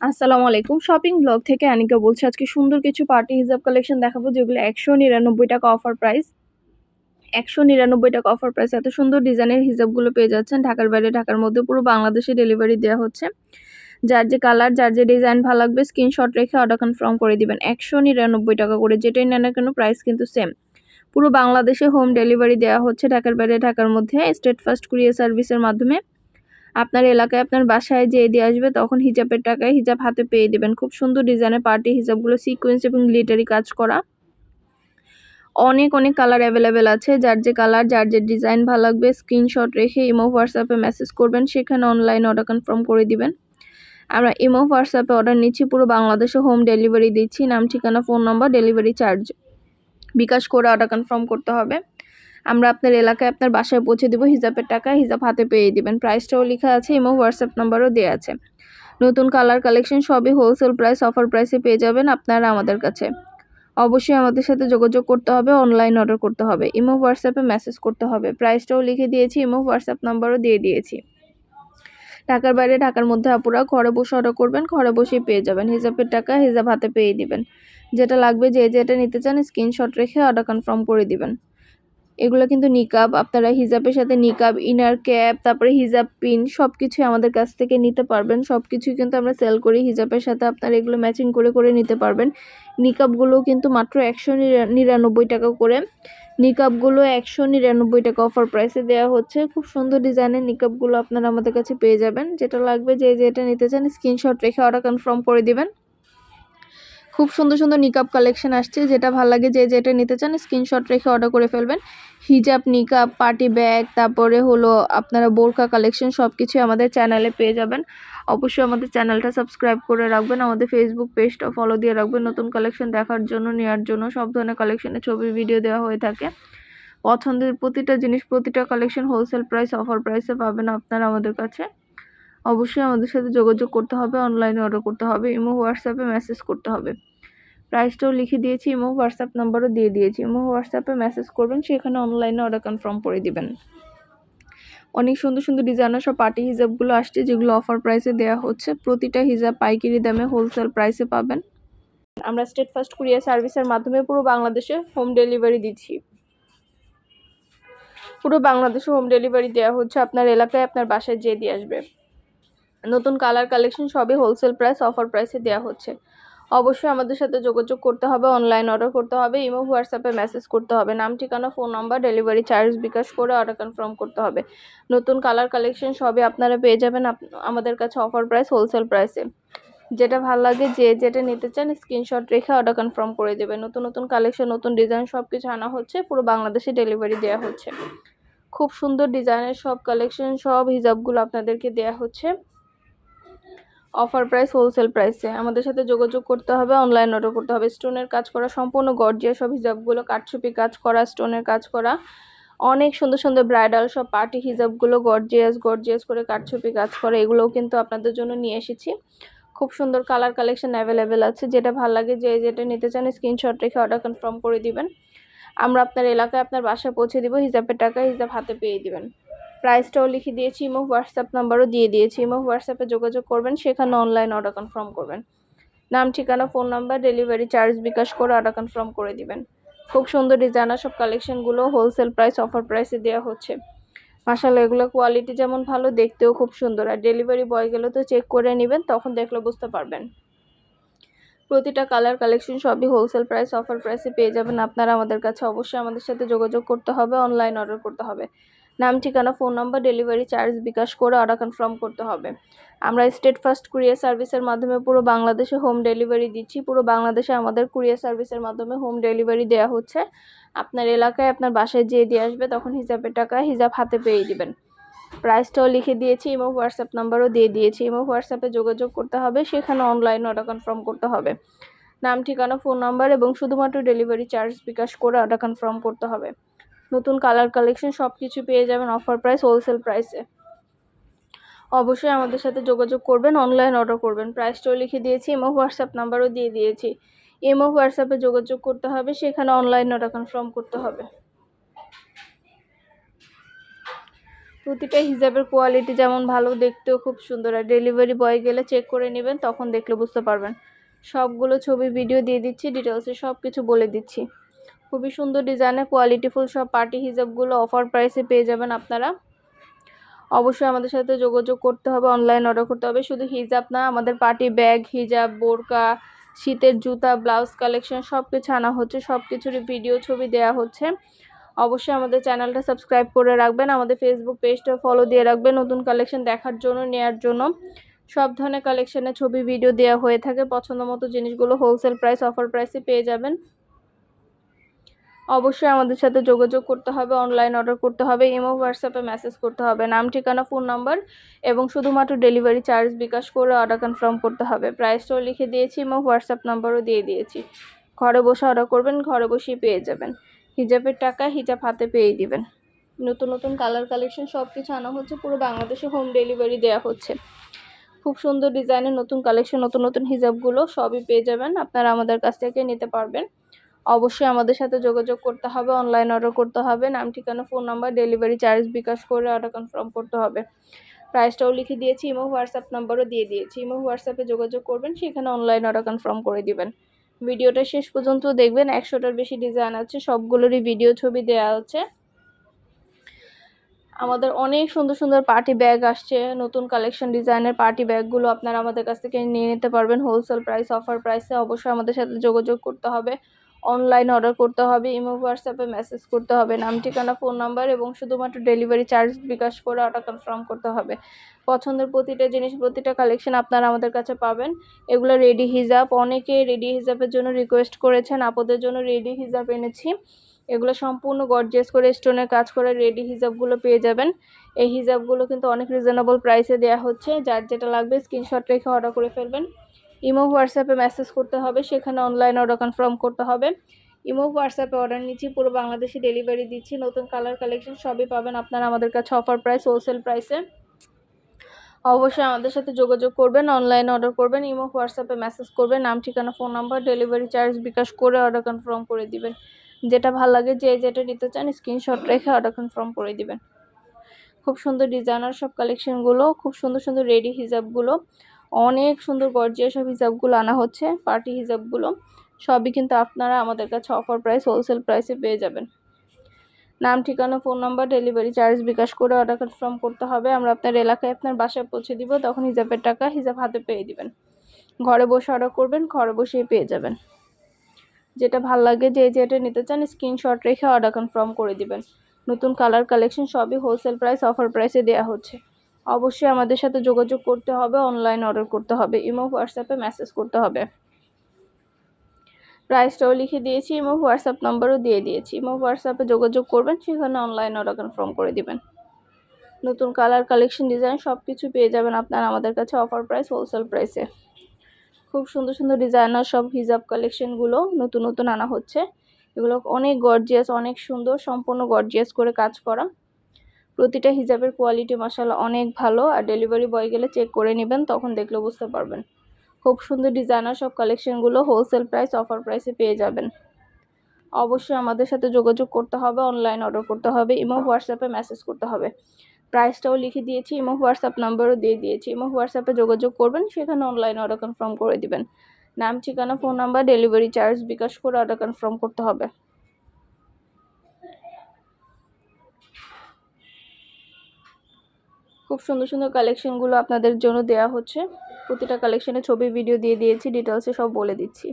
আসসালামু আলাইকুম। Shopping blog থেকে আনিকা বলছি, আজকে সুন্দর কিছু পার্টি হিজাব কালেকশন দেখাবো, যেগুলো একশো নিরানব্বই টাকা অফার প্রাইস একশো নিরানব্বই টাকা অফার প্রাইস এত সুন্দর ডিজাইনের হিজাবগুলো পেয়ে যাচ্ছেন। ঢাকার বাইরে, ঢাকার মধ্যে পুরো বাংলাদেশে ডেলিভারি দেওয়া হচ্ছে। যার যে কালার যার যে ডিজাইন ভালো লাগবে স্ক্রিনশট রেখে অর্ডার কনফার্ম করে দিবেন। একশো নিরানব্বই টাকা করে, যেটাই নেন কেন প্রাইস কিন্তু সেম পুরো বাংলাদেশে হোম ডেলিভারি দেওয়া হচ্ছে ঢাকার বাইরে, ঢাকার মধ্যে। স্টেট ফার্স্ট কুরিয়ার সার্ভিসের মাধ্যমে। আপনার এলাকায় আপনার বাসায় যেয়ে দিয়ে আসবে, তখন হিজাবের টাকায় হিজাব হাতে পেয়ে দেবেন। খুব সুন্দর ডিজাইনের পার্টি হিজাবগুলো সিকোয়েন্স এবং গ্লিটারি কাজ করা। অনেক অনেক কালার অ্যাভেলেবেল আছে। যার যে কালার যার যে ডিজাইন ভালো লাগবে স্ক্রিনশট রেখে ইমো হোয়াটসঅ্যাপে মেসেজ করবেন, সেখানে অনলাইন অর্ডার কনফার্ম করে দিবেন। আমরা ইমো হোয়াটসঅ্যাপে অর্ডার নিচ্ছি, পুরো বাংলাদেশে হোম ডেলিভারি দিচ্ছি। নাম, ঠিকানা phone number delivery charge bKash করে অর্ডার কনফার্ম করতে হবে। আমরা আপনার এলাকায় আপনার বাসায় পৌঁছে দেবো, হিজাবের টাকা, হিজাব হাতে পেয়ে দিবেন। প্রাইসটাও লেখা আছে এবং হোয়াটসঅ্যাপ নাম্বারও দেওয়া আছে। নতুন কালার কালেকশন সবই হোলসেল প্রাইস অফার প্রাইসে পেয়ে যাবেন আপনারা আমাদের কাছে। অবশ্যই আমাদের সাথে যোগাযোগ করতে হবে অনলাইন অর্ডার করতে হবে ইমো হোয়াটসঅ্যাপে মেসেজ করতে হবে। প্রাইসটাও লিখে দিয়েছি ইমো হোয়াটসঅ্যাপ নাম্বারও দিয়ে দিয়েছি। ঢাকার বাইরে, ঢাকার মধ্যে আপুরা ঘরে বসে অর্ডার করবেন, ঘরে বসেই পেয়ে যাবেন। হিজাবের টাকা, হিজাব হাতে পেয়ে দিবেন। যেটা লাগবে, যে যেটা নিতে চান স্ক্রিনশট রেখে অর্ডার কনফার্ম করে দিবেন। এগুলো কিন্তু নিকাব, আপনারা হিজাবের সাথে নিকাব ইনার ক্যাপ তারপরে হিজাব পিন সব কিছুই আমাদের কাছ থেকে নিতে পারবেন। সব কিছুই কিন্তু আমরা সেল করি, হিজাবের সাথে আপনারা এগুলো ম্যাচিং করে করে নিতে পারবেন। নিকাবগুলো কিন্তু মাত্র একশো নিরানব্বই টাকা করে। নিকাবগুলো একশো নিরানব্বই টাকা অফার প্রাইসে দেওয়া হচ্ছে। খুব সুন্দর ডিজাইনের নিকাবগুলো আপনারা আমাদের কাছে পেয়ে যাবেন। যেটা লাগবে যে যেটা নিতে চান স্ক্রিনশট রেখে অর্ডার কনফার্ম করে দিবেন। খুব সুন্দর সুন্দর নিকাব কালেকশন আসছে। যেটা ভালো লাগে যে যেটা নিতে চান স্ক্রিনশট রেখে অর্ডার করে ফেলবেন। হিজাব নিকাব পার্টি ব্যাগ তারপরে হলো আপনারা বোরকা কালেকশন সব কিছুই আমাদের চ্যানেলে পেয়ে যাবেন। অবশ্যই আমাদের চ্যানেলটা সাবস্ক্রাইব করে রাখবেন, আমাদের ফেসবুক পেজটা ফলো দিয়ে রাখবেন। নতুন কালেকশন দেখার জন্য নেওয়ার জন্য সব ধরনের কালেকশনের ছবি ভিডিও দেওয়া হয়ে থাকে। পছন্দের প্রতিটা জিনিস, প্রতিটা কালেকশন হোলসেল প্রাইস অফার প্রাইসে পাবেন আপনারা আমাদের কাছে। অবশ্যই আমাদের সাথে যোগাযোগ করতে হবে অনলাইনে অর্ডার করতে হবে, ইমো, হোয়াটসঅ্যাপে মেসেজ করতে হবে। প্রাইসটাও লিখে দিয়েছি, ইমো, হোয়াটসঅ্যাপ নাম্বারও দিয়ে দিয়েছি। ইমো, হোয়াটসঅ্যাপে মেসেজ করবেন, সেখানে অনলাইনে অর্ডার কনফার্ম করে দিবেন। অনেক সুন্দর সুন্দর ডিজাইনের সব পার্টি হিজাবগুলো আসছে, যেগুলো অফার প্রাইসে দেওয়া হচ্ছে। প্রতিটা হিজাব পাইকারি দামে হোলসেল প্রাইসে পাবেন। আমরা স্টেট ফার্স্ট কুরিয়ার সার্ভিসের মাধ্যমে পুরো বাংলাদেশে হোম ডেলিভারি দিচ্ছি। পুরো বাংলাদেশে হোম ডেলিভারি দেওয়া হচ্ছে, আপনার এলাকায় আপনার বাসায় যেয়ে দিয়ে আসবে। নতুন কালার কালেকশন সবই হোলসেল প্রাইস অফার প্রাইসে দেওয়া হচ্ছে। অবশ্যই আমাদের সাথে যোগাযোগ করতে হবে অনলাইন অর্ডার করতে হবে ইমো হোয়াটসঅ্যাপে মেসেজ করতে হবে। নাম, ঠিকানা phone number delivery charge bKash করে অর্ডার কনফার্ম করতে হবে। নতুন কালার কালেকশন সবই আপনারা পেয়ে যাবেন আমাদের কাছে অফার প্রাইস হোলসেল প্রাইসে যেটা ভালো লাগে, যে যেটা নিতে চান স্ক্রিনশট রেখে অর্ডার কনফার্ম করে দেবেন। নতুন নতুন কালেকশন নতুন ডিজাইন সব কিছু আনা হচ্ছে, পুরো বাংলাদেশে ডেলিভারি দেওয়া হচ্ছে। খুব সুন্দর ডিজাইনের সব কালেকশন সব হিজাবগুলো আপনাদেরকে দেওয়া হচ্ছে। অফার প্রাইস হোলসেল প্রাইসে আমাদের সাথে যোগাযোগ করতে হবে অনলাইন অর্ডার করতে হবে। স্টোনের কাজ করা, সম্পূর্ণ গর্জিয়া সব হিজাবগুলো, কাঠছুপি কাজ করা স্টোনের কাজ করা। অনেক সুন্দর সুন্দর ব্রাইডাল সব পার্টি হিজাবগুলো গর্জিয়াস গর্জিয়াস করে কাঠছুপি কাজ করে। এগুলোও কিন্তু আপনাদের জন্য নিয়ে এসেছি। খুব সুন্দর কালার কালেকশন অ্যাভেলেবেল আছে। যেটা ভালো লাগে, যে যেটা নিতে চান স্ক্রিনশট রেখে অর্ডার কনফার্ম করে দিবেন। আমরা আপনার এলাকায় আপনার বাসায় পৌঁছে দিব, হিজাবের টাকা হিজাব হাতে পেয়ে দিবেন। প্রাইসটাও লিখে দিয়েছি ইমো হোয়াটসঅ্যাপ নাম্বারও দিয়ে দিয়েছি। ইমো হোয়াটসঅ্যাপে যোগাযোগ করবেন, সেখানে অনলাইন অর্ডার কনফার্ম করবেন। নাম, ঠিকানা phone number delivery charge bKash করে অর্ডার কনফার্ম করে দিবেন। খুব সুন্দর ডিজাইনার সব কালেকশনগুলো হোলসেল প্রাইস অফার প্রাইসে দেওয়া হচ্ছে। মাসাল্লাহ এগুলো কোয়ালিটি যেমন ভালো, দেখতেও খুব সুন্দর। আর ডেলিভারি বয় গেলে তো চেক করে নেবেন, তখন দেখলে বুঝতে পারবেন। প্রতিটা কালার কালেকশন সবই হোলসেল প্রাইস অফার প্রাইসে পেয়ে যাবেন। আপনারা আমাদের কাছে অবশ্যই আমাদের সাথে যোগাযোগ করতে হবে অনলাইন অর্ডার করতে হবে। নাম, ঠিকানা, phone number, delivery charge bKash করে অর্ডার কনফার্ম করতে হবে। আমরা স্টেট ফার্স্ট কুরিয়ার সার্ভিসের মাধ্যমে পুরো বাংলাদেশে হোম ডেলিভারি দিচ্ছি। পুরো বাংলাদেশে আমাদের কুরিয়ার সার্ভিসের মাধ্যমে হোম ডেলিভারি দেওয়া হচ্ছে। আপনার এলাকায় আপনার বাসায় যেয়ে দিয়ে আসবে, তখন হিসাবের টাকা, হিসাব হাতে পেয়ে দিবেন। প্রাইসটাও লিখে দিয়েছি এবং হোয়াটসঅ্যাপ নাম্বারও দিয়ে দিয়েছি। এবং হোয়াটসঅ্যাপে যোগাযোগ করতে হবে, সেখানে অনলাইন অর্ডার কনফার্ম করতে হবে। নাম, ঠিকানা ফোন নাম্বার এবং শুধুমাত্র ডেলিভারি চার্জ বিকাশ করে অর্ডার কনফার্ম করতে হবে। নতুন কালার কালেকশন সব কিছু পেয়ে যাবেন অফার প্রাইস হোলসেল প্রাইসে অবশ্যই আমাদের সাথে যোগাযোগ করবেন অনলাইন অর্ডার করবেন। প্রাইসটাও লিখে দিয়েছি এমও হোয়াটসঅ্যাপ নাম্বারও দিয়ে দিয়েছি। এমও হোয়াটসঅ্যাপে যোগাযোগ করতে হবে, সেখানে অনলাইন অর্ডার কনফার্ম করতে হবে। প্রতিটা হিজাবের কোয়ালিটি যেমন ভালো, দেখতেও খুব সুন্দর। আর ডেলিভারি বয় গেলে চেক করে নেবেন, তখন দেখলে বুঝতে পারবেন। সবগুলো ছবি ভিডিও দিয়ে দিচ্ছি ডিটেলসে সব কিছু বলে দিচ্ছি। খুবই সুন্দর ডিজাইনের কোয়ালিটিফুল সব পার্টি হিজাবগুলো অফার প্রাইসে পেয়ে যাবেন আপনারা। অবশ্যই আমাদের সাথে যোগাযোগ করতে হবে অনলাইন অর্ডার করতে হবে। শুধু হিজাব না, আমাদের পার্টি ব্যাগ হিজাব, বোরকা, শীতের জুতা ব্লাউজ কালেকশন সব কিছু আনা হচ্ছে সব কিছুরই ভিডিও ছবি দেওয়া হচ্ছে। অবশ্যই আমাদের চ্যানেলটা সাবস্ক্রাইব করে রাখবেন, আমাদের ফেসবুক পেজটা ফলো দিয়ে রাখবেন, নতুন কালেকশন দেখার জন্য, নেয়ার জন্য। সব ধরনের কালেকশনের ছবি ভিডিও দেওয়া হয়ে থাকে পছন্দ মতো জিনিসগুলো হোলসেল প্রাইস অফার প্রাইসে পেয়ে যাবেন। অবশ্যই আমাদের সাথে যোগাযোগ করতে হবে অনলাইন অর্ডার করতে হবে ইমো হোয়াটসঅ্যাপে মেসেজ করতে হবে। নাম, ঠিকানা ফোন নাম্বার এবং শুধুমাত্র ডেলিভারি চার্জ বিকাশ করে অর্ডার কনফার্ম করতে হবে। প্রাইসটাও লিখে দিয়েছি ইমো হোয়াটসঅ্যাপ নাম্বারও দিয়ে দিয়েছি। ঘরে বসে অর্ডার করবেন, ঘরে বসেই পেয়ে যাবেন। হিজাবের টাকা হিজাব হাতে পেয়ে দিবেন। নতুন নতুন কালার কালেকশন সব কিছু আনা হচ্ছে, পুরো বাংলাদেশে হোম ডেলিভারি দেওয়া হচ্ছে। খুব সুন্দর ডিজাইনের নতুন কালেকশন নতুন নতুন হিজাবগুলো সবই পেয়ে যাবেন। আপনারা আমাদের কাছ থেকে নিতে পারবেন। অবশ্যই আমাদের সাথে যোগাযোগ করতে হবে অনলাইন অর্ডার করতে হবে। নাম, ঠিকানা phone number delivery charge bKash করে অর্ডার কনফার্ম করতে হবে। প্রাইসটাও লিখে দিয়েছি ইমো হোয়াটসঅ্যাপ নাম্বারও দিয়ে দিয়েছি। ইমো হোয়াটসঅ্যাপে যোগাযোগ করবেন, সেখানে অনলাইন অর্ডার কনফার্ম করে দিবেন। ভিডিওটা শেষ পর্যন্ত দেখবেন, একশোটার বেশি ডিজাইন আছে, সবগুলোরই ভিডিও ছবি দেওয়া আছে। আমাদের অনেক সুন্দর সুন্দর পার্টি ব্যাগ আসছে, নতুন কালেকশন ডিজাইনের পার্টি ব্যাগগুলো আপনারা আমাদের কাছ থেকে নিয়ে নিতে পারবেন। হোলসেল প্রাইস অফার প্রাইসে অবশ্যই আমাদের সাথে যোগাযোগ করতে হবে। অনলাইন অর্ডার করতে হবে, ইমো হোয়াটসঅ্যাপে মেসেজ করতে হবে, নাম, ঠিকানা ফোন নাম্বার এবং শুধুমাত্র ডেলিভারি চার্জ বিকাশ করে অর্ডার কনফার্ম করতে হবে। পছন্দের প্রতিটা জিনিস, প্রতিটা কালেকশন আপনারা আমাদের কাছে পাবেন। এগুলো রেডি হিজাব। অনেকে রেডি হিজাবের জন্য রিকোয়েস্ট করেছেন, আপদের জন্য রেডি হিজাব এনেছি। এগুলো সম্পূর্ণ গর্জিয়াস করে স্টোনের কাজ করে রেডি হিজাবগুলো পেয়ে যাবেন। এই হিজাবগুলো কিন্তু অনেক রিজনেবল প্রাইসে দেওয়া হচ্ছে। যার যেটা লাগবে স্ক্রিনশট রেখে অর্ডার করে ফেলবেন। ইমো হোয়াটসঅ্যাপে মেসেজ করতে হবে, সেখানে অনলাইন অর্ডার কনফার্ম করতে হবে। ইমো হোয়াটসঅ্যাপে অর্ডার নিচ্ছি, পুরো বাংলাদেশে ডেলিভারি দিচ্ছি, নতুন কালার কালেকশন সবই পাবেন আপনারা আমাদের কাছে অফার প্রাইস হোলসেল প্রাইসে অবশ্যই আমাদের সাথে যোগাযোগ করবেন অনলাইন অর্ডার করবেন, ইমো হোয়াটসঅ্যাপে মেসেজ করবেন, নাম, ঠিকানা phone number delivery charge bKash করে অর্ডার কনফার্ম করে দিবেন। যেটা ভালো লাগে, যে যেটা নিতে চান স্ক্রিনশট রেখে অর্ডার কনফার্ম করে দিবেন। খুব সুন্দর ডিজাইনার সব কালেকশনগুলো খুব সুন্দর সুন্দর রেডি হিজাবগুলো অনেক সুন্দর গর্জিয়া সব হিজাবগুলো আনা হচ্ছে পার্টি হিজাবগুলো। সবই কিন্তু আপনারা আমাদের কাছে অফার প্রাইস হোলসেল প্রাইসে পেয়ে যাবেন। নাম, ঠিকানা phone number delivery charge bKash করে অর্ডার কনফার্ম করতে হবে। আমরা আপনার এলাকায় আপনার বাসায় পৌঁছে দিব, তখন হিজাবের টাকা হিজাব হাতে পেয়ে দিবেন। ঘরে বসে অর্ডার করবেন, ঘরে বসেই পেয়ে যাবেন। যেটা ভালো লাগে, যে যেটা নিতে চান স্ক্রিনশট রেখে অর্ডার কনফার্ম করে দিবেন। নতুন কালার কালেকশন সবই হোলসেল প্রাইস অফার প্রাইসে দেওয়া হচ্ছে। অবশ্যই আমাদের সাথে যোগাযোগ করতে হবে অনলাইন অর্ডার করতে হবে, ইমো, হোয়াটসঅ্যাপে মেসেজ করতে হবে। প্রাইসটাও লিখে দিয়েছি, ইমো, হোয়াটসঅ্যাপ নাম্বারও দিয়ে দিয়েছি। ইমো, হোয়াটসঅ্যাপে যোগাযোগ করবেন, সেখানে অনলাইন অর্ডার কনফার্ম করে দিবেন। নতুন কালার কালেকশন ডিজাইন সব কিছু পেয়ে যাবেন আপনারা আমাদের কাছে অফার প্রাইস হোলসেল প্রাইসে খুব সুন্দর সুন্দর ডিজাইনার সব হিজাব কালেকশনগুলো নতুন নতুন আনা হচ্ছে। এগুলো অনেক গর্জিয়াস অনেক সুন্দর, সম্পূর্ণ গর্জিয়াস করে কাজ করা। প্রতিটা হিজাবের কোয়ালিটি মশালা অনেক ভালো আর ডেলিভারি বয় গেলে চেক করে নেবেন, তখন দেখলে বুঝতে পারবেন। খুব সুন্দর ডিজাইনার সব কালেকশনগুলো হোলসেল প্রাইস অফার প্রাইসে পেয়ে যাবেন। অবশ্যই আমাদের সাথে যোগাযোগ করতে হবে অনলাইন অর্ডার করতে হবে, ইমো, হোয়াটসঅ্যাপে মেসেজ করতে হবে। প্রাইসটাও লিখে দিয়েছি, ইমো, হোয়াটসঅ্যাপ নাম্বারও দিয়ে দিয়েছি। ইমো, হোয়াটসঅ্যাপে যোগাযোগ করবেন, সেখানে অনলাইন অর্ডার কনফার্ম করে দিবেন। নাম, ঠিকানা phone number delivery charge bKash করে অর্ডার কনফার্ম করতে হবে। খুব সুন্দর সুন্দর কালেকশনগুলো আপনাদের জন্য দেয়া হচ্ছে। প্রতিটা কালেকশনের ছবি ভিডিও দিয়ে দিয়েছি ডিটেলসে সব বলে দিচ্ছি।